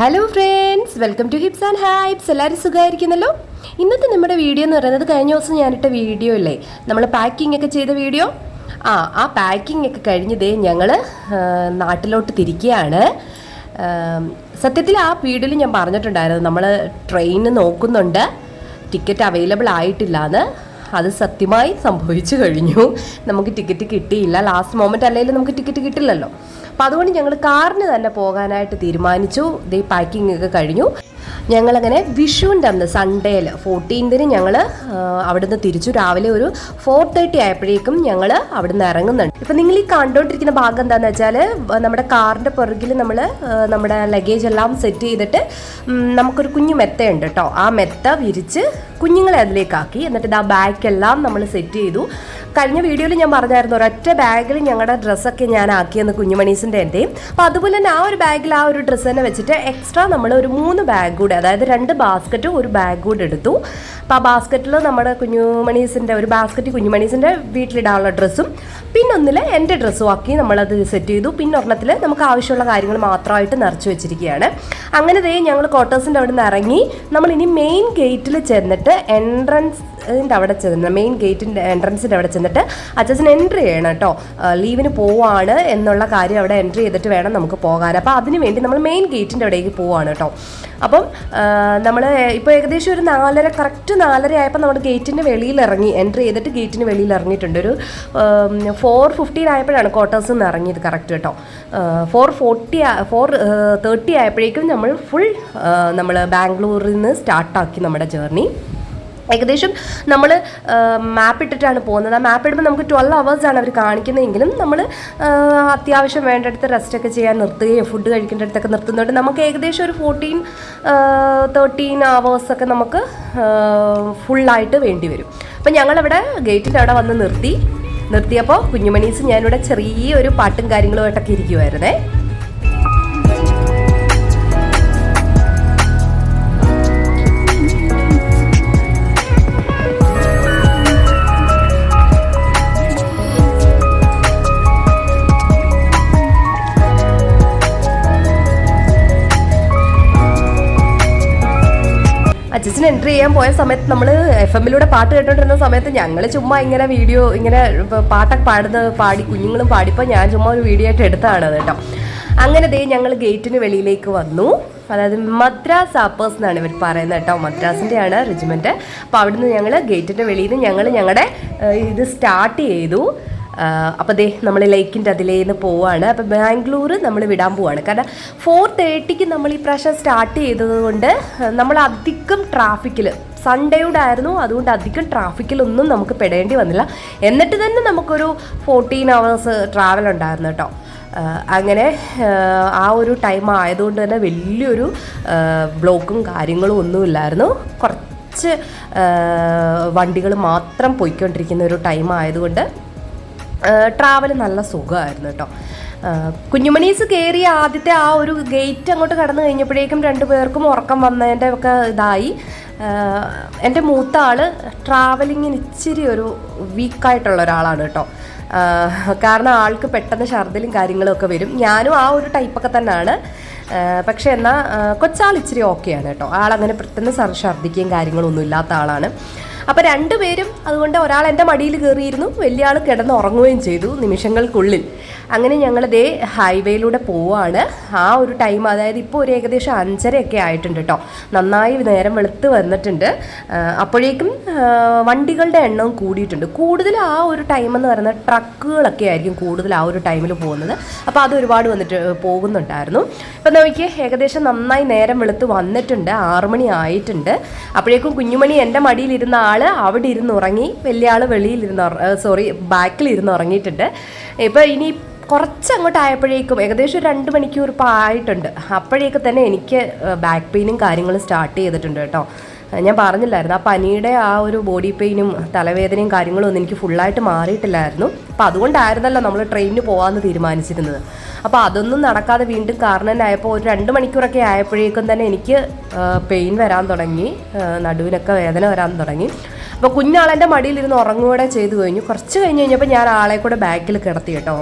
Hello friends welcome to hips and hypes എല്ലാവരും സുഖമായിരിക്കുന്നല്ലോ? ഇന്നത്തെ നമ്മുടെ വീഡിയോ എന്ന് പറയുന്നത് കഴിഞ്ഞ ദിവസം ഞാനിട്ട വീഡിയോ അല്ലേ നമ്മൾ പാക്കിംഗ് ഒക്കെ ചെയ്ത വീഡിയോ ആ ആ പാക്കിംഗ് ഒക്കെ കഴിഞ്ഞതേ ഞങ്ങൾ നാട്ടിലോട്ട് തിരിക്കുകയാണ്. സത്യത്തിൽ ആ വീഡിയോയിൽ ഞാൻ പറഞ്ഞിട്ടുണ്ടായിരുന്നു. നമ്മൾ ട്രെയിൻ നോക്കുന്നുണ്ട്. ടിക്കറ്റ് അവൈലബിൾ ആയിട്ടില്ല എന്ന് അത് സത്യമായി സംഭവിച്ചു കഴിഞ്ഞു. നമുക്ക് ടിക്കറ്റ് കിട്ടിയില്ല. ലാസ്റ്റ് മോമെന്റ് അല്ലെങ്കിൽ നമുക്ക് ടിക്കറ്റ് കിട്ടില്ലല്ലോ. അപ്പം അതുകൊണ്ട് ഞങ്ങൾ കാറിന് തന്നെ പോകാനായിട്ട് തീരുമാനിച്ചു. ദേ പാക്കിംഗ് ഒക്കെ കഴിഞ്ഞു. ഞങ്ങളങ്ങനെ വിഷുവിന്റെ അന്ന് സൺഡേയിൽ ഫോർട്ടീൻതിന് ഞങ്ങൾ അവിടുന്ന് തിരിച്ചു. രാവിലെ ഒരു ഫോർ തേർട്ടി ആയപ്പോഴേക്കും ഞങ്ങൾ അവിടുന്ന് ഇറങ്ങുന്നുണ്ട്. ഇപ്പം നിങ്ങൾ ഈ കണ്ടുകൊണ്ടിരിക്കുന്ന ഭാഗം എന്താണെന്ന് വെച്ചാൽ നമ്മുടെ കാറിന്റെ പുറകിൽ നമ്മൾ നമ്മുടെ ലഗേജ് എല്ലാം സെറ്റ് ചെയ്തിട്ട് നമുക്കൊരു കുഞ്ഞു മെത്തയുണ്ട് കേട്ടോ ആ മെത്ത വിരിച്ച് കുഞ്ഞുങ്ങളെ അതിലേക്കാക്കി. എന്നിട്ട് ആ ബാക്കെല്ലാം നമ്മൾ സെറ്റ് ചെയ്തു. കഴിഞ്ഞ വീഡിയോയിൽ ഞാൻ പറഞ്ഞായിരുന്നു ഒരൊറ്റ ബാഗിൽ ഞങ്ങളുടെ ഡ്രസ്സൊക്കെ ഞാൻ ആക്കിയെന്ന് കുഞ്ഞുമണീസിന്റെ എന്റെയും അപ്പോൾ അതുപോലെ തന്നെ ആ ഒരു ബാഗിൽ ആ ഒരു ഡ്രസ്സ് തന്നെ വെച്ചിട്ട് എക്സ്ട്രാ നമ്മൾ ഒരു മൂന്ന് ബാഗ് കൂടി അതായത് രണ്ട് ബാസ്ക്കറ്റും ഒരു ബാഗ് കൂടി എടുത്തു. അപ്പോൾ ആ ബാസ്ക്കറ്റിൽ നമ്മുടെ കുഞ്ഞുമണീസിന്റെ ഒരു ബാസ്ക്കറ്റ് കുഞ്ഞുമണീസിന്റെ വീട്ടിലിടാനുള്ള ഡ്രസ്സും പിന്നൊന്നിൽ എന്റെ ഡ്രസ്സും ആക്കി നമ്മളത് സെറ്റ് ചെയ്തു. പിന്നെ ഒരെണ്ണത്തിൽ നമുക്ക് ആവശ്യമുള്ള കാര്യങ്ങൾ മാത്രമായിട്ട് നിറച്ച് വെച്ചിരിക്കുകയാണ്. അങ്ങനെ ദേ ഞങ്ങൾ ക്വാർട്ടേഴ്സിന്റെ അവിടെ നിന്ന് ഇറങ്ങി. നമ്മൾ ഇനി മെയിൻ ഗേറ്റിൽ ചെന്നിട്ട് എൻട്രൻസ് ഇതിന്റെ അവിടെ ചെന്ന് മെയിൻ ഗേറ്റിന്റെ എൻട്രൻസിന്റെ അവിടെ ചെന്നിട്ട് അച്ഛൻ എൻട്രി ചെയ്യണം കേട്ടോ ലീവിന് പോവാണ് എന്നുള്ള കാര്യം അവിടെ എൻട്രി ചെയ്തിട്ട് വേണം നമുക്ക് പോകാൻ. അപ്പോൾ അതിന് വേണ്ടി നമ്മൾ മെയിൻ ഗേറ്റിന്റെ അവിടേക്ക് പോവാണ് കേട്ടോ അപ്പം നമ്മൾ ഇപ്പോൾ ഏകദേശം ഒരു നാലര കറക്റ്റ് നാലര ആയപ്പോൾ നമ്മൾ ഗേറ്റിന്റെ വെളിയിൽ ഇറങ്ങി. എൻട്രി ചെയ്തിട്ട് ഗേറ്റിന് വെളിയിൽ ഇറങ്ങിയിട്ടുണ്ട്. ഒരു ഫോർ ഫിഫ്റ്റീൻ ആയപ്പോഴാണ് ക്വാർട്ടേഴ്സ് നിന്ന് ഇറങ്ങിയത് കറക്റ്റ് കേട്ടോ ഫോർ ഫോർട്ടി ഫോർ തേർട്ടി ആയപ്പോഴേക്കും നമ്മൾ ഫുൾ നമ്മൾ ബാംഗ്ലൂരിൽ നിന്ന് സ്റ്റാർട്ടാക്കി നമ്മുടെ ജേർണി ഏകദേശം നമ്മൾ മാപ്പ് ഇട്ടിട്ടാണ് പോകുന്നത്. ആ മാപ്പ് ഇടുമ്പോൾ നമുക്ക് ട്വൽവ് അവേഴ്സാണ് അവർ കാണിക്കുന്നതെങ്കിലും നമ്മൾ അത്യാവശ്യം വേണ്ടടുത്ത് റെസ്റ്റൊക്കെ ചെയ്യാൻ നിർത്തുകയും ഫുഡ് കഴിക്കേണ്ട അടുത്തൊക്കെ നിർത്തുന്നുണ്ട്. നമുക്ക് ഏകദേശം ഒരു ഫോർട്ടീൻ തേർട്ടീൻ അവേഴ്സൊക്കെ നമുക്ക് ഫുള്ളായിട്ട് വേണ്ടി വരും. അപ്പം ഞങ്ങളിവിടെ ഗേറ്റിന്റെ അവിടെ വന്ന് നിർത്തി. നിർത്തിയപ്പോൾ കുഞ്ഞുമണീസ് ഞാനിവിടെ ചെറിയൊരു പാട്ടും കാര്യങ്ങളുമായിട്ടൊക്കെ ഇരിക്കുമായിരുന്നേ അച്ഛൻ എൻട്രി ചെയ്യാൻ പോയ സമയത്ത് നമ്മൾ എഫ് എമ്മിലൂടെ പാട്ട് കേട്ടോണ്ടിരുന്ന സമയത്ത് ഞങ്ങൾ ചുമ്മാ ഇങ്ങനെ വീഡിയോ ഇങ്ങനെ പാട്ടൊക്കെ പാടുന്നത് പാടി കുഞ്ഞുങ്ങളും പാടിപ്പോൾ ഞാൻ ചുമ്മാ ഒരു വീഡിയോ ആയിട്ട് എടുത്തതാണ് അത് കേട്ടോ. അങ്ങനെ ദേ ഞങ്ങൾ ഗേറ്റിന് വെളിയിലേക്ക് വന്നു. അതായത് മദ്രാസ് ആപ്പേഴ്സ് എന്നാണ് ഇവർ പറയുന്നത് കേട്ടോ. മദ്രാസിന്റെ ആണ് റെജിമെന്റ് അപ്പോൾ അവിടുന്ന് ഞങ്ങൾ ഗേറ്റിന്റെ വെളിയിൽ നിന്ന് ഞങ്ങൾ ഞങ്ങളുടെ ഇത് സ്റ്റാർട്ട് ചെയ്തു. അപ്പോൾ ദേ നമ്മൾ ലേക്കിന്റെ അതിലേന്ന് പോവാണ്. അപ്പോൾ ബാംഗ്ലൂർ നമ്മൾ വിടാൻ പോവാണ്. കാരണം ഫോർ തേർട്ടിക്ക് നമ്മൾ ഈ പ്രാവശ്യം സ്റ്റാർട്ട് ചെയ്തത് കൊണ്ട് നമ്മൾ അധികം ട്രാഫിക്കിൽ സൺഡേയുടെ ആയിരുന്നു അതുകൊണ്ട് അധികം ട്രാഫിക്കിലൊന്നും നമുക്ക് പെടേണ്ടി വന്നില്ല. എന്നിട്ട് തന്നെ നമുക്കൊരു ഫോർട്ടീൻ അവേഴ്സ് ട്രാവൽ ഉണ്ടായിരുന്നു കേട്ടോ അങ്ങനെ ആ, ഒരു ടൈം ആയതുകൊണ്ട് തന്നെ വലിയൊരു ബ്ലോക്കും കാര്യങ്ങളും ഒന്നുമില്ലായിരുന്നു കുറച്ച് വണ്ടികൾ മാത്രം പോയിക്കൊണ്ടിരിക്കുന്ന ഒരു ടൈം ആയതുകൊണ്ട് ട്രാവൽ നല്ല സുഖമായിരുന്നു കേട്ടോ കുഞ്ഞുമണീസ് കയറിയ ആദ്യത്തെ ആ ഒരു ഗേറ്റ് അങ്ങോട്ട് കടന്നു കഴിഞ്ഞപ്പോഴേക്കും രണ്ടുപേർക്കും ഉറക്കം വന്നതിന്റെ ഒക്കെ ഇതായി. എന്റെ മൂത്ത ആൾ ട്രാവലിങ്ങിന് ഇച്ചിരി ഒരു വീക്കായിട്ടുള്ള ഒരാളാണ് കേട്ടോ കാരണം ആൾക്ക് പെട്ടെന്ന് ഛർദിലും കാര്യങ്ങളൊക്കെ വരും. ഞാനും ആ ഒരു ടൈപ്പൊക്കെ തന്നെയാണ്. പക്ഷേ എന്നാൽ കൊച്ചാൾ ഇച്ചിരി ഓക്കെയാണ് കേട്ടോ ആളങ്ങനെ പെട്ടെന്ന് സർ ഛർദ്ദിക്കുകയും കാര്യങ്ങളൊന്നും ഇല്ലാത്ത ആളാണ്. അപ്പോൾ രണ്ടുപേരും അതുകൊണ്ട് ഒരാൾ എന്റെ മടിയിൽ കയറിയിരുന്നു വലിയ ആൾ കിടന്ന് ഉറങ്ങുകയും ചെയ്തു നിമിഷങ്ങൾക്കുള്ളിൽ. അങ്ങനെ ഞങ്ങൾ ദേ ഹൈവേയിലൂടെ പോവാണ്. ആ ഒരു ടൈം അതായത് ഇപ്പോൾ ഒരു ഏകദേശം അഞ്ചരയൊക്കെ ആയിട്ടുണ്ട് കേട്ടോ. നന്നായി നേരം വെളുത്ത് വന്നിട്ടുണ്ട്. അപ്പോഴേക്കും വണ്ടികളുടെ എണ്ണം കൂടിയിട്ടുണ്ട്. കൂടുതൽ ആ ഒരു ടൈം എന്ന് പറയുന്നത് ട്രക്കുകളൊക്കെ ആയിരിക്കും കൂടുതൽ ആ ഒരു ടൈമിൽ പോകുന്നത്. അപ്പോൾ അത് ഒരുപാട് വന്നിട്ട് പോകുന്നുണ്ടായിരുന്നു. ഇപ്പം നോക്കിയേ ഏകദേശം നന്നായി നേരം വെളുത്ത് വന്നിട്ടുണ്ട്. ആറുമണി ആയിട്ടുണ്ട്. അപ്പോഴേക്കും കുഞ്ഞുമണി എന്റെ മടിയിലിരുന്ന ആൾ അവിടെ ഇരുന്ന് ഉറങ്ങി വലിയ ആൾ വെളിയിലിരുന്ന് സോറി ബാക്കിൽ ബാക്കിലിരുന്ന് ഉറങ്ങിയിട്ടുണ്ട്. ഇപ്പൊ ഇനി കുറച്ച് അങ്ങോട്ട് ആയപ്പോഴേക്കും ഏകദേശം രണ്ട് മണിക്കൂർ ഇപ്പോൾ ആയിട്ടുണ്ട്. അപ്പോഴേക്ക് തന്നെ എനിക്ക് ബാക്ക് പെയിനും കാര്യങ്ങളും സ്റ്റാർട്ട് ചെയ്തിട്ടുണ്ട് കേട്ടോ. ഞാൻ പറഞ്ഞില്ലായിരുന്നു. ആ പനിയുടെ ആ ഒരു ബോഡി പെയിനും തലവേദനയും കാര്യങ്ങളും ഒന്നും എനിക്ക് ഫുള്ളായിട്ട് മാറിയിട്ടില്ലായിരുന്നു. അപ്പോൾ അതുകൊണ്ടായിരുന്നല്ലോ നമ്മൾ ട്രെയിനിന് പോകാമെന്ന് തീരുമാനിച്ചിരുന്നത്. അപ്പോൾ അതൊന്നും നടക്കാതെ വീണ്ടും കാരണനായപ്പോൾ ഒരു രണ്ട് മണിക്കൂറൊക്കെ ആയപ്പോഴേക്കും തന്നെ എനിക്ക് പെയിൻ വരാൻ തുടങ്ങി. നടുവിനൊക്കെ വേദന വരാൻ തുടങ്ങി. അപ്പോൾ കുഞ്ഞാളെന്റെ മടിയിലിരുന്ന് ഉറങ്ങുകൂടെ ചെയ്തു കഴിഞ്ഞു. കുറച്ച് കഴിഞ്ഞ് കഴിഞ്ഞപ്പോൾ ഞാൻ ആളെ കൂടെ ബാക്കിൽ കിടത്തി കേട്ടോ.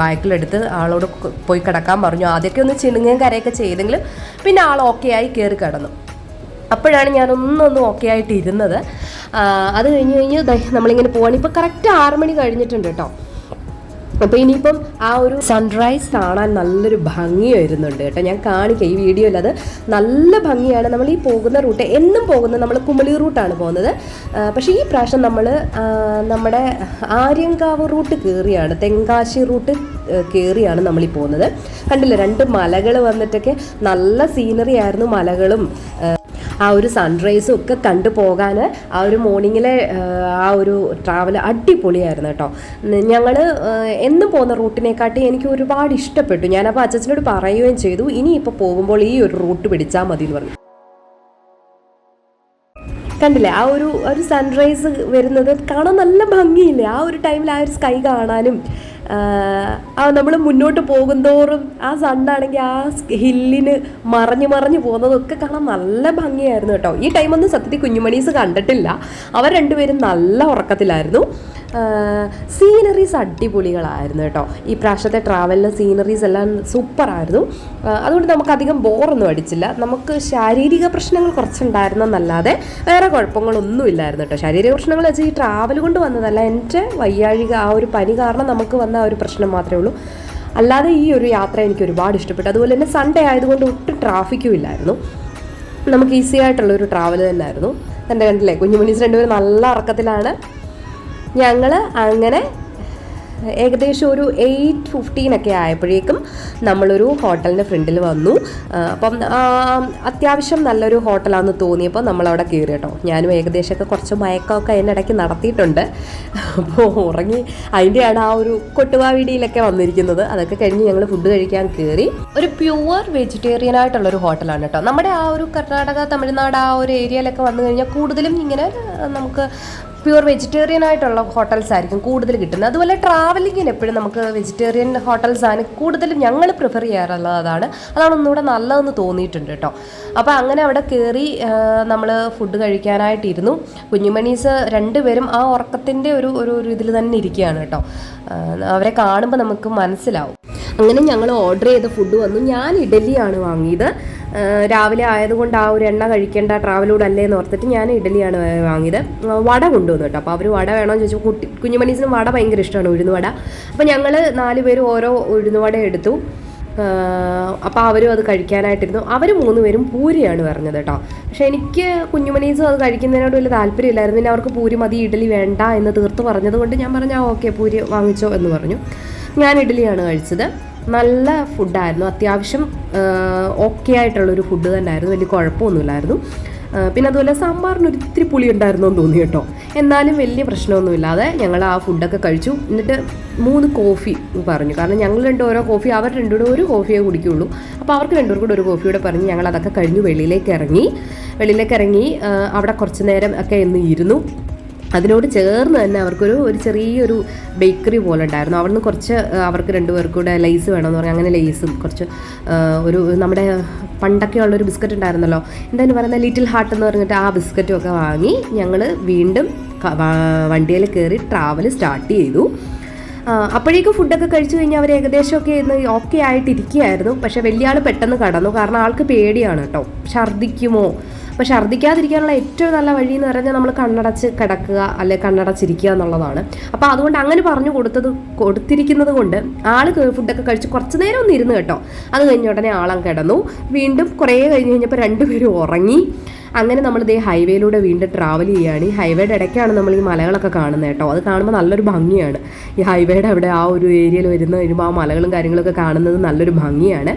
ബാക്കിലെടുത്ത് ആളോട് പോയി കിടക്കാൻ പറഞ്ഞു. ആദ്യമൊക്കെ ഒന്ന് ചിണുങ്ങുകയും കരയൊക്കെ ചെയ്തെങ്കിലും പിന്നെ ആൾ ഓക്കെ ആയി കയറി കിടന്നു. അപ്പോഴാണ് ഞാനൊന്നൊന്നും ഓക്കെ ആയിട്ട് ഇരുന്നത് അത് കഴിഞ്ഞ് കഴിഞ്ഞ് നമ്മളിങ്ങനെ പോവാണ്. ഇപ്പോൾ കറക്റ്റ് ആറ് മണി കഴിഞ്ഞിട്ടുണ്ട് കേട്ടോ. അപ്പോൾ ഇനിയിപ്പം ആ ഒരു സൺറൈസ് കാണാൻ നല്ലൊരു ഭംഗി വരുന്നുണ്ട് കേട്ടോ. ഞാൻ കാണിക്കാം ഈ വീഡിയോയിൽ അത് നല്ല ഭംഗിയാണ്. നമ്മൾ ഈ പോകുന്ന റൂട്ട് എന്നും പോകുന്നത് നമ്മൾ കുമളി റൂട്ടാണ് പോകുന്നത്. പക്ഷേ ഈ പ്രാവശ്യം നമ്മൾ നമ്മുടെ ആര്യങ്കാവ് റൂട്ട് കയറിയാണ് തെങ്കാശി റൂട്ട് കയറിയാണ് നമ്മളീ പോകുന്നത്. കണ്ടില്ല രണ്ട് മലകൾ വന്നിട്ടൊക്കെ നല്ല സീനറി ആയിരുന്നു മലകളും ആ, ഒരു സൺറൈസും ഒക്കെ കണ്ടു പോകാൻ ആ ഒരു മോർണിംഗിലെ ആ ഒരു ട്രാവൽ അടിപൊളിയായിരുന്നു കേട്ടോ. ഞങ്ങൾ എന്നും പോകുന്ന റൂട്ടിനെക്കാട്ടി എനിക്ക് ഒരുപാട് ഇഷ്ടപ്പെട്ടു. ഞാനപ്പോൾ അച്ഛനോട് പറയുകയും ചെയ്തു ഇനിയിപ്പോൾ പോകുമ്പോൾ ഈ ഒരു റൂട്ട് പിടിച്ചാൽ മതി എന്ന് പറഞ്ഞു. കണ്ടില്ലേ? ആ ഒരു ഒരു സൺറൈസ് വരുന്നത് കാണാൻ നല്ല ഭംഗിയില്ലേ? ആ ഒരു ടൈമിൽ ആ ഒരു സ്കൈ കാണാനും ആ നമ്മൾ മുന്നോട്ട് പോകുന്തോറും ആ സണ്ണാണെങ്കിൽ ആ ഹില്ലിന് മറഞ്ഞു മറഞ്ഞു പോകുന്നതൊക്കെ കാണാൻ നല്ല ഭംഗിയായിരുന്നു കേട്ടോ. ഈ ടൈമൊന്നും സത്യത്തിൽ കുഞ്ഞുമണീസ് കണ്ടിട്ടില്ല. അവർ രണ്ടുപേരും നല്ല ഉറക്കത്തിലായിരുന്നു. സീനറീസ് അടിപൊളികളായിരുന്നു കേട്ടോ. ഈ പ്രാവശ്യത്തെ ട്രാവലിലെ സീനറീസ് എല്ലാം സൂപ്പറായിരുന്നു അതുകൊണ്ട് നമുക്ക് അധികം ബോറൊന്നും അടിച്ചില്ല. നമുക്ക് ശാരീരിക പ്രശ്നങ്ങൾ കുറച്ചുണ്ടായിരുന്നെന്നല്ലാതെ വേറെ കുഴപ്പങ്ങളൊന്നും ഇല്ലായിരുന്നു കേട്ടോ. ശാരീരിക പ്രശ്നങ്ങൾ വെച്ചാൽ ഈ ട്രാവൽ കൊണ്ട് വന്നതല്ല. എന്റെ വയ്യാഴിക ആ ഒരു പനി കാരണം നമുക്ക് വന്ന ആ ഒരു പ്രശ്നം മാത്രമേ ഉള്ളൂ. അല്ലാതെ ഈ ഒരു യാത്ര എനിക്ക് ഒരുപാട് ഇഷ്ടപ്പെട്ടു. അതുപോലെ തന്നെ സൺഡേ ആയതുകൊണ്ട് ഒട്ടും ട്രാഫിക്കും ഇല്ലായിരുന്നു. നമുക്ക് ഈസി ആയിട്ടുള്ള ഒരു ട്രാവൽ തന്നെയായിരുന്നു. എന്റെ കണ്ടില്ലേ? കുഞ്ഞുമണീസ് രണ്ടുപേരും നല്ല ഉറക്കത്തിലാണ്. ഞങ്ങൾ അങ്ങനെ ഏകദേശം ഒരു എയ്റ്റ് ഫിഫ്റ്റീനൊക്കെ ആയപ്പോഴേക്കും നമ്മളൊരു ഹോട്ടലിന്റെ ഫ്രണ്ടിൽ വന്നു. അപ്പം അത്യാവശ്യം നല്ലൊരു ഹോട്ടലാണെന്ന് തോന്നിയപ്പോൾ നമ്മളവിടെ കയറി കേട്ടോ ഞാനും ഏകദേശമൊക്കെ കുറച്ച് മയക്കമൊക്കെ അതിനിടയ്ക്ക് നടത്തിയിട്ടുണ്ട്. അപ്പോൾ ഉറങ്ങി അതിന്റെയാണ് ആ ഒരു കൊട്ടുവാവിടിയിലൊക്കെ വന്നിരിക്കുന്നത്. അതൊക്കെ കഴിഞ്ഞ് ഞങ്ങൾ ഫുഡ് കഴിക്കാൻ കയറി ഒരു പ്യുവർ വെജിറ്റേറിയൻ ആയിട്ടുള്ളൊരു ഹോട്ടലാണ് കേട്ടോ നമ്മുടെ ആ ഒരു കർണാടക തമിഴ്നാട് ആ ഒരു ഏരിയയിലൊക്കെ വന്നു കഴിഞ്ഞാൽ കൂടുതലും ഇങ്ങനെ നമുക്ക് പ്യുവർ വെജിറ്റേറിയൻ ആയിട്ടുള്ള ഹോട്ടൽസ് ആയിരിക്കും കൂടുതൽ കിട്ടുന്നത്. അതുപോലെ ട്രാവലിങ്ങിന് എപ്പോഴും നമുക്ക് വെജിറ്റേറിയൻ ഹോട്ടൽസ് ആണ് കൂടുതലും ഞങ്ങൾ പ്രിഫർ ചെയ്യാറുള്ളതാണ്. അതാണ് ഒന്നുകൂടെ നല്ലതെന്ന് തോന്നിയിട്ടുണ്ട് കേട്ടോ. അപ്പോൾ അങ്ങനെ അവിടെ കയറി നമ്മൾ ഫുഡ് കഴിക്കാനായിട്ടിരുന്നു. കുഞ്ഞുമണീസ് രണ്ടുപേരും ആ ഉറക്കത്തിന്റെ ഒരു ഒരു ഇതിൽ തന്നെ ഇരിക്കുകയാണ് കേട്ടോ. അവരെ കാണുമ്പോൾ നമുക്ക് മനസ്സിലാവും. അങ്ങനെ ഞങ്ങൾ ഓർഡർ ചെയ്ത ഫുഡ് വന്നു. ഞാൻ ഇഡലിയാണ് വാങ്ങിയത്. രാവിലെ ആയതുകൊണ്ട് ആ ഒരു എണ്ണ കഴിക്കേണ്ട ട്രാവലൂടെ അല്ലേ എന്ന് ഓർത്തിട്ട് ഞാൻ ഇഡലിയാണ് വാങ്ങിയത്. വട കൊണ്ടുവന്നു കേട്ടോ. അപ്പോൾ അവർ വട വേണമെന്ന് ചോദിച്ചു. കുട്ടി കുഞ്ഞുമണീസിന് വട ഭയങ്കര ഇഷ്ടമാണ് ഉഴുന്നുവട. അപ്പോൾ ഞങ്ങൾ നാല് പേര് ഓരോ ഉഴുന്നുവട എടുത്തു. അപ്പോൾ അവരും അത് കഴിക്കാനായിട്ടിരുന്നു. അവർ മൂന്ന് പേരും പൂരിയാണ് പറഞ്ഞത് കേട്ടോ. പക്ഷേ എനിക്ക് കുഞ്ഞുമണീസും അത് കഴിക്കുന്നതിനോട് വലിയ താല്പര്യമില്ലായിരുന്നു. പിന്നെ അവർക്ക് പൂരി മതി ഇഡലി വേണ്ട എന്ന് തീർത്ത് പറഞ്ഞത് കൊണ്ട് ഞാൻ പറഞ്ഞു ആ ഓക്കെ പൂരി വാങ്ങിച്ചോ എന്ന് പറഞ്ഞു. ഞാൻ ഇഡലിയാണ് കഴിച്ചത്. നല്ല ഫുഡായിരുന്നു അത്യാവശ്യം ഓക്കെ ആയിട്ടുള്ളൊരു ഫുഡ് തന്നെയായിരുന്നു വലിയ കുഴപ്പമൊന്നുമില്ലായിരുന്നു. പിന്നെ അതുപോലെ സാമ്പാറിന് ഒരിത്തിരി പുളി ഉണ്ടായിരുന്നു എന്ന് തോന്നി കേട്ടോ. എന്നാലും വലിയ പ്രശ്നമൊന്നുമില്ലാതെ ഞങ്ങൾ ആ ഫുഡൊക്കെ കഴിച്ചു. എന്നിട്ട് മൂന്ന് കോഫി പറഞ്ഞു. കാരണം ഞങ്ങൾ രണ്ടും ഓരോ കോഫി അവർ രണ്ടുകൂടെ ഒരു കോഫിയേ കുടിക്കുള്ളൂ. അപ്പോൾ അവർക്ക് രണ്ടുപേർ കൂടെ ഒരു കോഫിയോടെ പറഞ്ഞ് ഞങ്ങൾ അതൊക്കെ കഴിഞ്ഞു. വെളിയിലേക്ക് ഇറങ്ങി. വെളിയിലേക്ക് ഇറങ്ങി അവിടെ കുറച്ച് നേരം ഒക്കെ ഒന്ന് ഇരുന്നു. അതിനോട് ചേർന്ന് തന്നെ അവർക്കൊരു ഒരു ചെറിയൊരു ബേക്കറി പോലെ ഉണ്ടായിരുന്നു. അവിടുന്ന് കുറച്ച് അവർക്ക് രണ്ടുപേർക്കും കൂടെ ലേസ് വേണമെന്ന് പറഞ്ഞു. അങ്ങനെ ലേസും കുറച്ച് ഒരു നമ്മുടെ പണ്ടൊക്കെ ഉള്ളൊരു ബിസ്ക്കറ്റ് ഉണ്ടായിരുന്നല്ലോ. എന്തായാലും പറയുന്നത് ലിറ്റിൽ ഹാർട്ട് എന്ന് പറഞ്ഞിട്ട് ആ ബിസ്ക്കറ്റും ഒക്കെ വാങ്ങി ഞങ്ങൾ വീണ്ടും വണ്ടിയിൽ കയറി ട്രാവൽ സ്റ്റാർട്ട് ചെയ്തു. അപ്പോഴേക്കും ഫുഡൊക്കെ കഴിച്ചു കഴിഞ്ഞാൽ അവർ ഏകദേശമൊക്കെ ഇന്ന് ഓക്കെ ആയിട്ടിരിക്കുകയായിരുന്നു. പക്ഷേ വലിയ ആൾ പെട്ടെന്ന് കടന്നു. കാരണം ആൾക്ക് പേടിയാണ് കേട്ടോ. ഛർദ്ദിക്കുമോ? അപ്പോൾ ഛർദ്ദിക്കാതിരിക്കാനുള്ള ഏറ്റവും നല്ല വഴി എന്ന് പറഞ്ഞാൽ നമ്മൾ കണ്ണടച്ച് കിടക്കുക അല്ലെ കണ്ണടച്ചിരിക്കുക എന്നുള്ളതാണ്. അപ്പോൾ അതുകൊണ്ട് അങ്ങനെ പറഞ്ഞു കൊടുത്തത് കൊടുത്തിരിക്കുന്നത് കൊണ്ട് ആൾ ഫുഡൊക്കെ കഴിച്ച് കുറച്ച് നേരം ഒന്ന് ഇരുന്ന് കേട്ടോ. അത് കഴിഞ്ഞ ഉടനെ ആളം കിടന്നു. വീണ്ടും കുറേ കഴിഞ്ഞ് കഴിഞ്ഞപ്പോൾ രണ്ടുപേരും ഉറങ്ങി. അങ്ങനെ നമ്മൾ ഇതേ ഹൈവേയിലൂടെ വീണ്ടും ട്രാവൽ ചെയ്യുകയാണ്. ഈ ഹൈവേയുടെ ഇടയ്ക്കാണ് നമ്മൾ ഈ മലകളൊക്കെ കാണുന്നത് കേട്ടോ. അത് കാണുമ്പോൾ നല്ലൊരു ഭംഗിയാണ്. ഈ ഹൈവേയുടെ അവിടെ ആ ഒരു ഏരിയയിൽ വരുന്ന വരുമ്പോൾ ആ മലകളും കാര്യങ്ങളൊക്കെ കാണുന്നത് നല്ലൊരു ഭംഗിയാണ്.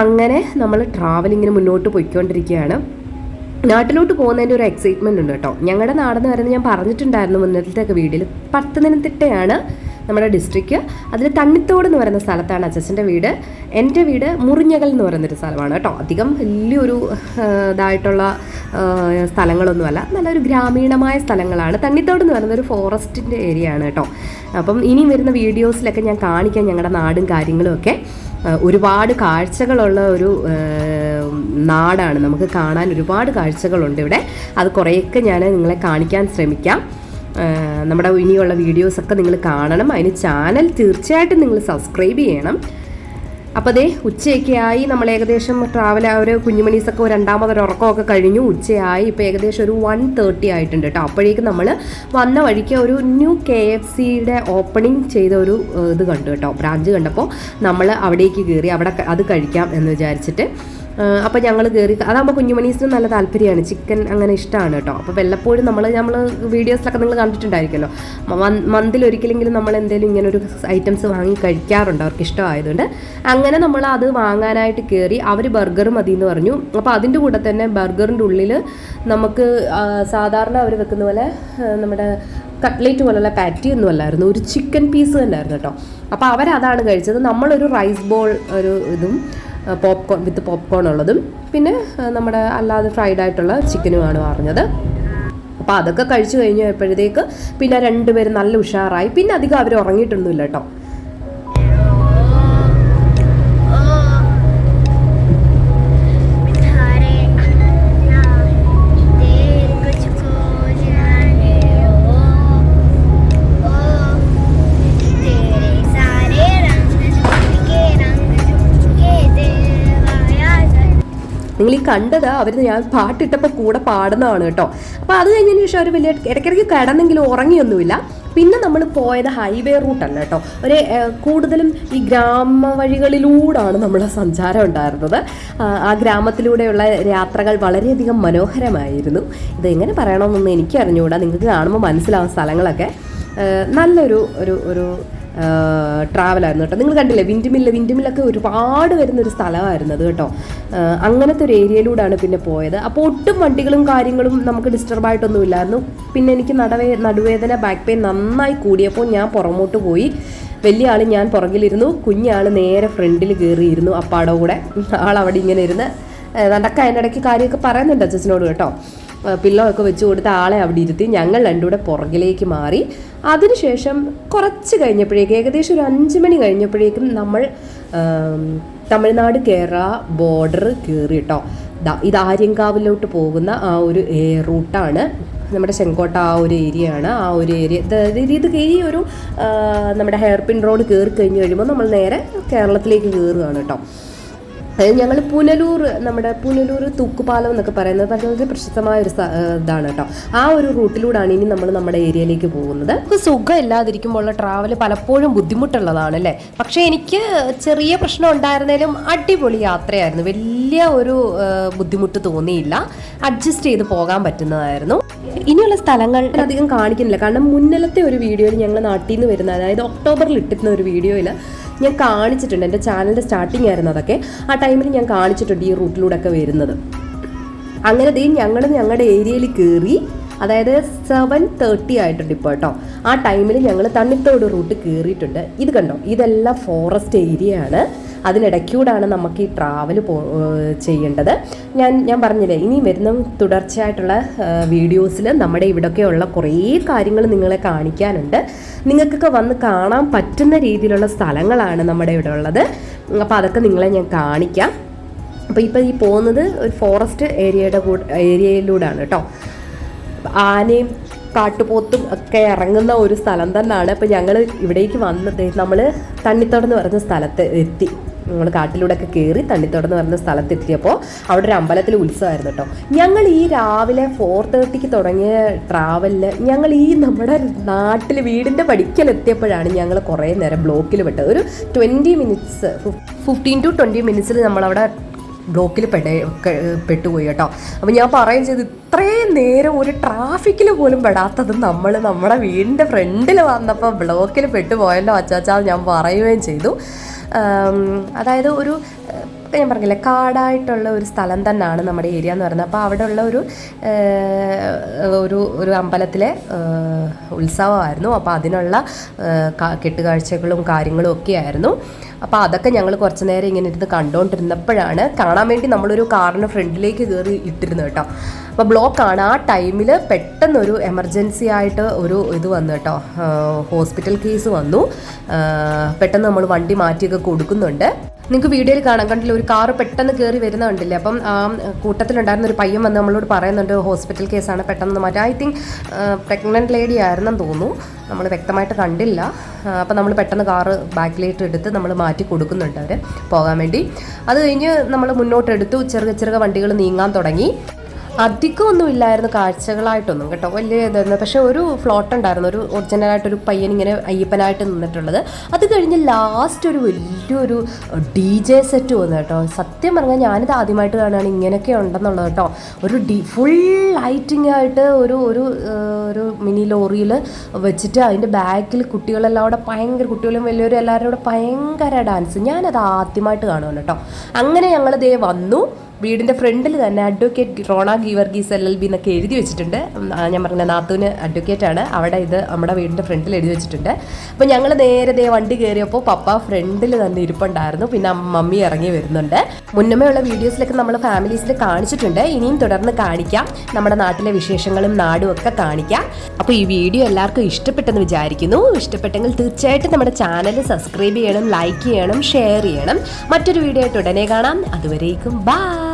അങ്ങനെ നമ്മൾ ട്രാവലിങ്ങിന് മുന്നോട്ട് പോയിക്കൊണ്ടിരിക്കുകയാണ്. നാട്ടിലോട്ട് പോകുന്നതിന്റെ ഒരു എക്സൈറ്റ്മെന്റ് ഉണ്ട് കേട്ടോ. ഞങ്ങളുടെ നാടെന്ന് പറയുന്നത് ഞാൻ പറഞ്ഞിട്ടുണ്ടായിരുന്നു മുന്നത്തെ വീഡിയോയിൽ പത്തനംതിട്ടയാണ് നമ്മുടെ ഡിസ്ട്രിക്റ്റ് അതിൽ തണ്ണിത്തോട് എന്ന് പറയുന്ന സ്ഥലത്താണ് അച്ഛന്റെ വീട്. എന്റെ വീട് മുറിഞ്ഞകൽ എന്ന് പറയുന്നൊരു സ്ഥലമാണ് കേട്ടോ. അധികം വലിയൊരു ഇതായിട്ടുള്ള സ്ഥലങ്ങളൊന്നുമല്ല. നല്ലൊരു ഗ്രാമീണമായ സ്ഥലങ്ങളാണ്. തണ്ണിത്തോട് എന്ന് പറയുന്ന ഒരു ഫോറസ്റ്റിന്റെ ഏരിയ ആണ് കേട്ടോ. അപ്പം ഇനി വരുന്ന വീഡിയോസിലൊക്കെ ഞാൻ കാണിക്കാം ഞങ്ങളുടെ നാടും കാര്യങ്ങളും ഒക്കെ. ഒരുപാട് കാഴ്ചകളുള്ള ഒരു നാടാണ്. നമുക്ക് കാണാൻ ഒരുപാട് കാഴ്ചകളുണ്ട് ഇവിടെ. അത് കുറേയൊക്കെ ഞാൻ നിങ്ങളെ കാണിക്കാൻ ശ്രമിക്കാം. നമ്മുടെ ഇനിയുള്ള വീഡിയോസൊക്കെ നിങ്ങൾ കാണണം. അതിന് ചാനൽ തീർച്ചയായിട്ടും നിങ്ങൾ സബ്സ്ക്രൈബ് ചെയ്യണം. അപ്പോൾ അതേ ഉച്ചയൊക്കെ ആയി നമ്മൾ ഏകദേശം ട്രാവൽ ആ ഒരു കുഞ്ഞുമണീസൊക്കെ രണ്ടാമതൊരു ഉറക്കമൊക്കെ കഴിഞ്ഞു. ഉച്ചയായി. ഇപ്പോൾ ഏകദേശം ഒരു വൺ തേർട്ടി ആയിട്ടുണ്ട് കേട്ടോ. അപ്പോഴേക്കും നമ്മൾ വന്ന വഴിക്ക് ഒരു ന്യൂ കെ എഫ് സിയുടെ ഓപ്പണിംഗ് ചെയ്ത ഒരു ഇത് കണ്ടു കേട്ടോ. ബ്രാഞ്ച് കണ്ടപ്പോൾ നമ്മൾ അവിടേക്ക് കയറി അവിടെ അത് കഴിക്കാം എന്ന് വിചാരിച്ചിട്ട് അപ്പോൾ ഞങ്ങൾ കയറി അതാകുമ്പോൾ കുഞ്ഞുമണീസിന് നല്ല താല്പര്യമാണ്. ചിക്കൻ അങ്ങനെ ഇഷ്ടമാണ് കേട്ടോ. അപ്പോൾ വല്ലപ്പോഴും നമ്മൾ നമ്മൾ വീഡിയോസിലൊക്കെ നിങ്ങൾ കണ്ടിട്ടുണ്ടായിരിക്കുമല്ലോ. മന്തിൽ ഒരിക്കലെങ്കിലും നമ്മൾ എന്തെങ്കിലും ഇങ്ങനെ ഒരു ഐറ്റംസ് വാങ്ങി കഴിക്കാറുണ്ട് അവർക്ക് ഇഷ്ടമായതുകൊണ്ട്? അങ്ങനെ നമ്മൾ അത് വാങ്ങാനായിട്ട് കയറി അവർ ബർഗർ മതി എന്ന് പറഞ്ഞു. അപ്പോൾ അതിന്റെ കൂടെ തന്നെ ബർഗറിന്റെ ഉള്ളിൽ നമുക്ക് സാധാരണ അവർ വെക്കുന്ന പോലെ നമ്മുടെ കട്ട്ലേറ്റ് പോലുള്ള പാറ്റി ഒന്നും അല്ലായിരുന്നു. ഒരു ചിക്കൻ പീസ് തന്നെയായിരുന്നു കേട്ടോ. അപ്പോൾ അവരതാണ് കഴിച്ചത്. നമ്മളൊരു റൈസ് ബോൾ ഒരു ഇതും പോപ്കോൺ വിത്ത് പോപ്കോൺ ഉള്ളതും. പിന്നെ നമ്മുടെ അല്ലാതെ ഫ്രൈഡ് ആയിട്ടുള്ള ചിക്കനുമാണ് പറഞ്ഞത്. അപ്പോൾ അതൊക്കെ കഴിച്ചു കഴിഞ്ഞപ്പോഴത്തേക്ക് പിന്നെ രണ്ടുപേരും നല്ല ഉഷാറായി. പിന്നെ അധികം അവർ ഉറങ്ങിയിട്ടൊന്നുമില്ല കേട്ടോ. നിങ്ങൾ ഈ കണ്ടത് അവർ ഞാൻ പാട്ടിട്ടപ്പോൾ കൂടെ പാടുന്നതാണ് കേട്ടോ. അപ്പോൾ അത് കഴിഞ്ഞതിന് ശേഷം അവർ വലിയ ഇടയ്ക്കിടയ്ക്ക് കിടന്നെങ്കിലും ഉറങ്ങിയൊന്നുമില്ല. പിന്നെ നമ്മൾ പോയത് ഹൈവേ റൂട്ടല്ല കേട്ടോ. ഒരു കൂടുതലും ഈ ഗ്രാമ വഴികളിലൂടാണ് നമ്മൾ സഞ്ചാരം ഉണ്ടായിരുന്നത്. ആ, ഗ്രാമത്തിലൂടെയുള്ള യാത്രകൾ വളരെയധികം മനോഹരമായിരുന്നു. ഇതെങ്ങനെ പറയണമെന്നൊന്നും എനിക്ക് അറിഞ്ഞുകൂടാ നിങ്ങൾക്ക് കാണുമ്പോൾ മനസ്സിലാവും സ്ഥലങ്ങളൊക്കെ. നല്ലൊരു ഒരു ഒരു ട്രാവലായിരുന്നു കേട്ടോ. നിങ്ങൾ കണ്ടില്ലേ വിൻഡ്മില്ല് വിൻഡ്മില്ലൊക്കെ ഒരുപാട് വരുന്ന ഒരു സ്ഥലമായിരുന്നു അത് കേട്ടോ. അങ്ങനത്തെ ഒരു ഏരിയയിലൂടെയാണ് പിന്നെ പോയത്. അപ്പോൾ ഒട്ടും വണ്ടികളും കാര്യങ്ങളും നമുക്ക് ഡിസ്റ്റർബ് ആയിട്ടൊന്നും ഇല്ലായിരുന്നു പിന്നെ എനിക്ക് നടവേ നടുവേദന ബാക്ക് പെയിൻ നന്നായി കൂടിയപ്പോൾ ഞാൻ പുറമോട്ട് പോയി. വലിയ ആൾ ഞാൻ പുറകിലിരുന്നു. കുഞ്ഞാൾ നേരെ ഫ്രണ്ടിൽ കയറിയിരുന്നു അപ്പാടെ കൂടെ. ആൾ അവിടെ ഇങ്ങനെ ഇരുന്ന് നടക്കാൻ അതിന്റെ ഇടയ്ക്ക് കാര്യമൊക്കെ പറയുന്നുണ്ട് അച്ഛനോട് കേട്ടോ. പില്ലോ ഒക്കെ വെച്ച് കൊടുത്ത ആളെ അവിടെ ഇരുത്തി ഞങ്ങൾ രണ്ടുകൂടെ പുറകിലേക്ക് മാറി. അതിനുശേഷം കുറച്ച് കഴിഞ്ഞപ്പോഴേക്കും ഏകദേശം ഒരു അഞ്ച് മണി കഴിഞ്ഞപ്പോഴേക്കും നമ്മൾ തമിഴ്നാട് കേരള ബോർഡർ കയറി കേട്ടോ ഇത് ആര്യങ്കാവിലോട്ട് പോകുന്ന ആ ഒരു റൂട്ടാണ്. നമ്മുടെ ചെങ്കോട്ട ആ ഒരു ഏരിയ ആണ് ആ ഒരു ഏരിയ ഇത് ഈ ഒരു നമ്മുടെ ഹെയർ പിൻ റോഡ് കയറി കഴിഞ്ഞ് കഴിയുമ്പോൾ നമ്മൾ നേരെ കേരളത്തിലേക്ക് കയറുകയാണ് കേട്ടോ അതായത് ഞങ്ങൾ പുനലൂർ നമ്മുടെ പുനലൂർ തൂക്കുപാലം എന്നൊക്കെ പറയുന്നത് വളരെ പ്രശസ്തമായ ഒരു ഇതാണ് കേട്ടോ. ആ ഒരു റൂട്ടിലൂടെയാണ് ഇനി നമ്മൾ നമ്മുടെ ഏരിയയിലേക്ക് പോകുന്നത്. നമുക്ക് സുഖം ഇല്ലാതിരിക്കുമ്പോഴുള്ള ട്രാവൽ പലപ്പോഴും ബുദ്ധിമുട്ടുള്ളതാണ് അല്ലേ? പക്ഷേ എനിക്ക് ചെറിയ പ്രശ്നം ഉണ്ടായിരുന്നാലും അടിപൊളി യാത്രയായിരുന്നു. വലിയ ഒരു ബുദ്ധിമുട്ട് തോന്നിയില്ല. അഡ്ജസ്റ്റ് ചെയ്ത് പോകാൻ പറ്റുന്നതായിരുന്നു. ഇനിയുള്ള സ്ഥലങ്ങൾ അധികം കാണിക്കുന്നില്ല. കാരണം മുന്നിലത്തെ ഒരു വീഡിയോയിൽ ഞങ്ങൾ നാട്ടിൽ നിന്ന് വരുന്ന അതായത് ഒക്ടോബറിൽ ഇട്ടിരുന്ന ഒരു വീഡിയോയിൽ ഞാൻ കാണിച്ചിട്ടുണ്ട് എന്റെ ചാനലിന്റെ സ്റ്റാർട്ടിങ് ആയിരുന്നു അതൊക്കെ. ആ ടൈമിൽ ഞാൻ കാണിച്ചിട്ടുണ്ട് ഈ റൂട്ടിലൂടെ ഒക്കെ വരുന്നത്. അങ്ങനെ ദേ ഞങ്ങൾ ഞങ്ങളുടെ ഏരിയയിൽ കയറി അതായത് സെവൻ തേർട്ടി ആയിട്ടുണ്ട് ഇപ്പോൾ കേട്ടോ. ആ ടൈമിൽ ഞങ്ങൾ തണ്ണിത്തോട് റൂട്ട് കയറിയിട്ടുണ്ട് ഇത് കണ്ടോ? ഇതെല്ലാം ഫോറസ്റ്റ് ഏരിയ ആണ്. അതിനിടയ്ക്കൂടാണ് നമുക്ക് ഈ ട്രാവൽ ചെയ്യേണ്ടത്. ഞാൻ ഞാൻ പറഞ്ഞില്ലേ ഇനി വരുന്ന തുടർച്ചയായിട്ടുള്ള വീഡിയോസിൽ നമ്മുടെ ഇവിടെയൊക്കെയുള്ള കുറേ കാര്യങ്ങൾ നിങ്ങളെ കാണിക്കാനുണ്ട്. നിങ്ങൾക്കൊക്കെ വന്ന് കാണാൻ പറ്റുന്ന രീതിയിലുള്ള സ്ഥലങ്ങളാണ് നമ്മുടെ ഇവിടെ ഉള്ളത്. അപ്പോൾ അതൊക്കെ നിങ്ങളെ ഞാൻ കാണിക്കാം. അപ്പോൾ ഇപ്പോൾ ഈ പോകുന്നത് ഒരു ഫോറസ്റ്റ് ഏരിയയുടെ കൂടെ ഏരിയയിലൂടെയാണ് കേട്ടോ. ആനയും കാട്ടുപോത്തും ഒക്കെ ഇറങ്ങുന്ന ഒരു സ്ഥലം തന്നെയാണ് അപ്പോൾ ഞങ്ങൾ ഇവിടേക്ക് വന്നത് നമ്മൾ തണ്ണിത്തോടെന്ന് പറഞ്ഞ സ്ഥലത്ത് എത്തി. നമ്മൾ കാട്ടിലൂടെ ഒക്കെ കയറി തണ്ണിത്തോടെന്ന് പറയുന്ന സ്ഥലത്തെത്തിയപ്പോൾ അവിടെ ഒരു അമ്പലത്തിൽ ഉത്സവമായിരുന്നു കേട്ടോ. ഞങ്ങൾ ഈ രാവിലെ ഫോർ തേർട്ടിക്ക് തുടങ്ങിയ ട്രാവലിൽ ഞങ്ങൾ ഈ നമ്മുടെ നാട്ടിൽ വീടിന്റെ പഠിക്കലെത്തിയപ്പോഴാണ് ഞങ്ങൾ കുറേ നേരം ബ്ലോക്കിൽ പെട്ടത്. ഒരു twenty minutes fifteen to twenty മിനിറ്റ്സിൽ നമ്മളവിടെ ബ്ലോക്കിൽ പെട ക- പെട്ടുപോയി കേട്ടോ. അപ്പം ഞാൻ പറയുകയും ചെയ്തു ഇത്രയും നേരം ഒരു ട്രാഫിക്കിൽ പോലും പെടാത്തത് നമ്മൾ നമ്മുടെ വീടിന്റെ ഫ്രണ്ടിൽ വന്നപ്പോൾ ബ്ലോക്കിൽ പെട്ടുപോയല്ലോ അച്ചാച്ചാൽ ഞാൻ പറയുകയും ചെയ്തു. അതായത് ഒരു ഏഹ്, ഞാൻ പറഞ്ഞില്ലേ കാടായിട്ടുള്ള ഒരു സ്ഥലം തന്നെയാണ് നമ്മുടെ ഏരിയ എന്ന് പറയുന്നത്. അപ്പോൾ അവിടെ ഉള്ള ഒരു ഒരു ഒരു അമ്പലത്തിലെ ഉത്സവമായിരുന്നു. അപ്പോൾ അതിനുള്ള കെട്ടുകാഴ്ചകളും കാര്യങ്ങളും ഒക്കെ ആയിരുന്നു. അപ്പോൾ അതൊക്കെ ഞങ്ങൾ കുറച്ച് നേരം ഇങ്ങനെ ഇരുന്ന് കണ്ടുകൊണ്ടിരുന്നപ്പോഴാണ് കാണാൻ വേണ്ടി നമ്മളൊരു കാറിന് ഫ്രണ്ടിലേക്ക് കയറി ഇട്ടിരുന്നു കേട്ടോ. അപ്പോൾ ബ്ലോക്കാണ് ആ ടൈമിൽ പെട്ടെന്നൊരു എമർജൻസി ആയിട്ട് ഒരു ഇത് വന്നു കേട്ടോ ഹോസ്പിറ്റൽ കേസ് വന്നു. പെട്ടെന്ന് നമ്മൾ വണ്ടി മാറ്റിയൊക്കെ കൊടുക്കുന്നുണ്ട്. നിങ്ങൾക്ക് വീഡിയോയിൽ കാണാം. കണ്ടില്ല ഒരു കാറ് പെട്ടെന്ന് കയറി വരുന്ന കണ്ടില്ലേ? അപ്പം ആ കൂട്ടത്തിലുണ്ടായിരുന്ന ഒരു പയ്യൻ വന്ന് നമ്മളോട് പറയുന്നുണ്ട് ഹോസ്പിറ്റൽ കേസാണ് പെട്ടെന്ന് മാറ്റാം ഐ തിങ്ക് പ്രഗ്നന്റ് ലേഡി ആയിരുന്നെന്ന് തോന്നുന്നു. നമ്മൾ വ്യക്തമായിട്ട് കണ്ടില്ല. അപ്പം നമ്മൾ പെട്ടെന്ന് കാറ് ബാക്കിലേറ്റ് എടുത്ത് നമ്മൾ മാറ്റി കൊടുക്കുന്നുണ്ട് അവർ പോകാൻ വേണ്ടി. അത് കഴിഞ്ഞ് നമ്മൾ മുന്നോട്ടെടുത്തു. ചെറുക ചെറുക വണ്ടികൾ നീങ്ങാൻ തുടങ്ങി. അധികമൊന്നും ഇല്ലായിരുന്നു കാഴ്ചകളായിട്ടൊന്നും കേട്ടോ. വലിയ ഇതായിരുന്നു പക്ഷെ ഒരു ഫ്ലോട്ട് ഉണ്ടായിരുന്നു ഒരു ഒറിജിനലായിട്ടൊരു പയ്യൻ ഇങ്ങനെ അയ്യപ്പനായിട്ട് നിന്നിട്ടുള്ളത്. അത് കഴിഞ്ഞ് ലാസ്റ്റ് ഒരു വലിയൊരു ഡി ജെ സെറ്റ് വന്നു കേട്ടോ. സത്യം പറഞ്ഞാൽ ഞാനിത് ആദ്യമായിട്ട് കാണുകയാണ്. ഇങ്ങനെയൊക്കെ ഉണ്ടെന്നുള്ളത് കേട്ടോ. ഒരു ഡി ഫുൾ ലൈറ്റിംഗ് ആയിട്ട് ഒരു ഒരു ഒരു മിനി ലോറിയിൽ വെച്ചിട്ട് അതിന്റെ ബാക്കിൽ കുട്ടികളെല്ലാം അവിടെ ഭയങ്കര കുട്ടികളും വലിയവരും എല്ലാവരും കൂടെ ഭയങ്കര ഡാൻസ് ഞാനത് ആദ്യമായിട്ട് കാണുകയാണ് കേട്ടോ. അങ്ങനെ ഞങ്ങളിതേ വന്നു. വീടിന്റെ ഫ്രണ്ടിൽ തന്നെ advocate Rona Geevarghese L L B എന്നൊക്കെ എഴുതി വെച്ചിട്ടുണ്ട്. ഞാൻ പറഞ്ഞ നാത്തൂന് അഡ്വക്കേറ്റ് ആണ്. അവിടെ ഇത് നമ്മുടെ വീടിന്റെ ഫ്രണ്ടിൽ എഴുതി വെച്ചിട്ടുണ്ട്. അപ്പോൾ ഞങ്ങൾ നേരെ ദേ വണ്ടി കയറിയപ്പോൾ പപ്പ ഫ്രണ്ടിൽ തന്നെ ഇരിപ്പുണ്ടായിരുന്നു. പിന്നെ മമ്മി ഇറങ്ങി വരുന്നുണ്ട്. മുന്നമേ ഉള്ള വീഡിയോസിലൊക്കെ നമ്മൾ ഫാമിലീസിൽ കാണിച്ചിട്ടുണ്ട്. ഇനിയും തുടർന്ന് കാണിക്കാം. നമ്മുടെ നാട്ടിലെ വിശേഷങ്ങളും നാടും ഒക്കെ കാണിക്കാം. അപ്പോൾ ഈ വീഡിയോ എല്ലാവർക്കും ഇഷ്ടപ്പെട്ടെന്ന് വിചാരിക്കുന്നു. ഇഷ്ടപ്പെട്ടെങ്കിൽ തീർച്ചയായിട്ടും നമ്മുടെ ചാനൽ സബ്സ്ക്രൈബ് ചെയ്യണം ലൈക്ക് ചെയ്യണം ഷെയർ ചെയ്യണം. മറ്റൊരു വീഡിയോ ആയിട്ട് ഉടനെ കാണാം. അതുവരേക്കും ബൈ